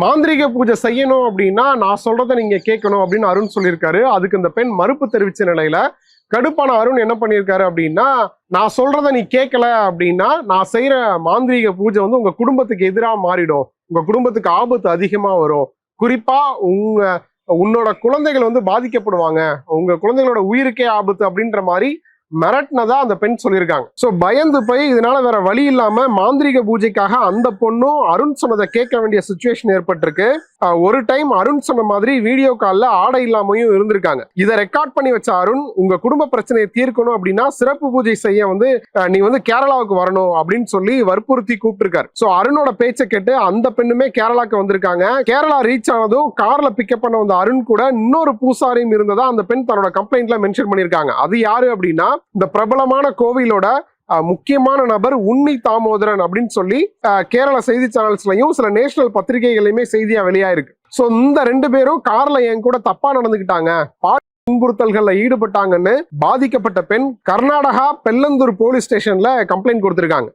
மாந்திரீக பூஜை செய்யணும் அப்படின்னா நான் சொல்றதை நீங்க கேட்கணும் அப்படின்னு அருண் சொல்லியிருக்காரு. அதுக்கு இந்த பெண் மறுப்பு தெரிவிச்ச நிலையில கடுப்பான அருண் என்ன பண்ணியிருக்காரு அப்படின்னா நான் சொல்றத நீ கேட்கல அப்படின்னா நான் செய்யற மாந்திரீக பூஜை வந்து உங்க குடும்பத்துக்கு எதிராக மாறிடும். உங்க குடும்பத்துக்கு ஆபத்து அதிகமா வரும். குறிப்பா உங்க உன்னோட குழந்தைகள் வந்து பாதிக்கப்படுவாங்க. உங்க குழந்தைகளோட உயிருக்கே ஆபத்து அப்படின்ற மாதிரி மிரட்டினதா அந்த பெண் சொல்லியிருக்காங்க. ஸோ பயந்து போய் இதனால வேற வழி இல்லாம மாந்திரீக பூஜைக்காக அந்த பொண்ணும் அருண் சொன்னதை கேட்க வேண்டிய சுச்சுவேஷன் ஏற்பட்டிருக்கு. ஒரு டைம் அருண் சொன்ன மாதிரி வீடியோ கால்ல ஆடை இல்லாமையும் இருந்திருக்காங்க. இதை ரெக்கார்ட் பண்ணி வச்ச அருண் உங்க குடும்ப பிரச்சனையை தீர்க்கணும் அப்படின்னா சிறப்பு பூஜை செய்ய வந்து நீ வந்து கேரளாவுக்கு வரணும் அப்படின்னு சொல்லி வற்புறுத்தி கூப்பிட்டுருக்காரு. ஸோ அருணோட பேச்சை கேட்டு அந்த பெண்ணுமே கேரளாக்கு வந்திருக்காங்க. கேரளா ரீச் ஆனதும் கார்ல பிக்கப் பண்ண வந்த அருண் கூட இன்னொரு பூசாரியும் இருந்ததா அந்த பெண் தன்னோட கம்ப்ளைண்ட்ல மென்ஷன் பண்ணியிருக்காங்க. அது யாரு அப்படின்னா இந்த பிரபலமான கோவிலோட முக்கியமான நபர் உன்னி தாமோதரன் அப்படின்னு சொல்லி கேரள செய்தி சேனல்ஸ்லயும் சில நேஷனல் பத்திரிகைகளையுமே செய்தியா வெளியாயிருக்கு. சோ இந்த ரெண்டு பேரும் கார்ல என் கூட தப்பா நடந்துக்கிட்டாங்க. துன்புறுத்தல்கள்ல ஈடுபட்டாங்கன்னு பாதிக்கப்பட்ட பெண் கர்நாடகா பெல்லந்தூர் போலீஸ் ஸ்டேஷன்ல கம்ப்ளைண்ட் கொடுத்திருக்காங்க.